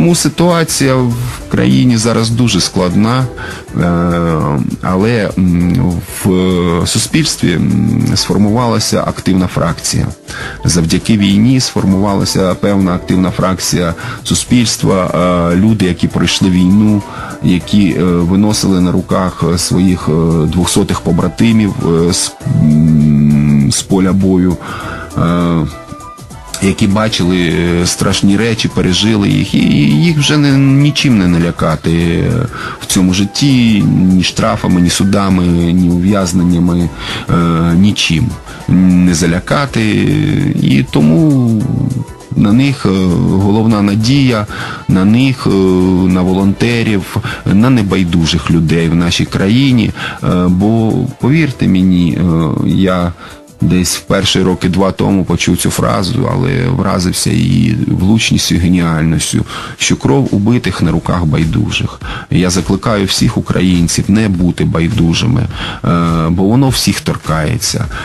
Тому ситуація в країні зараз дуже складна, е, але в суспільстві сформувалася активна фракція. Завдяки війні сформувалася певна активна фракція суспільства, е, люди, які пройшли війну, які е, виносили на руках своїх двохсотих побратимів з поля бою. Які бачили е, страшні речі, пережили їх, і їх вже не, нічим не налякати е, в цьому житті, ні штрафами, ні судами, ні ув'язненнями, е, нічим не залякати. І тому на них головна надія, на них, на волонтерів, на небайдужих людей в нашій країні. Бо повірте мені, я десь в перші роки два тому почув цю фразу, але вразився її влучністю геніальністю, що кров убитих на руках байдужих. Я закликаю всіх українців не бути байдужими, е, бо воно всіх торкається.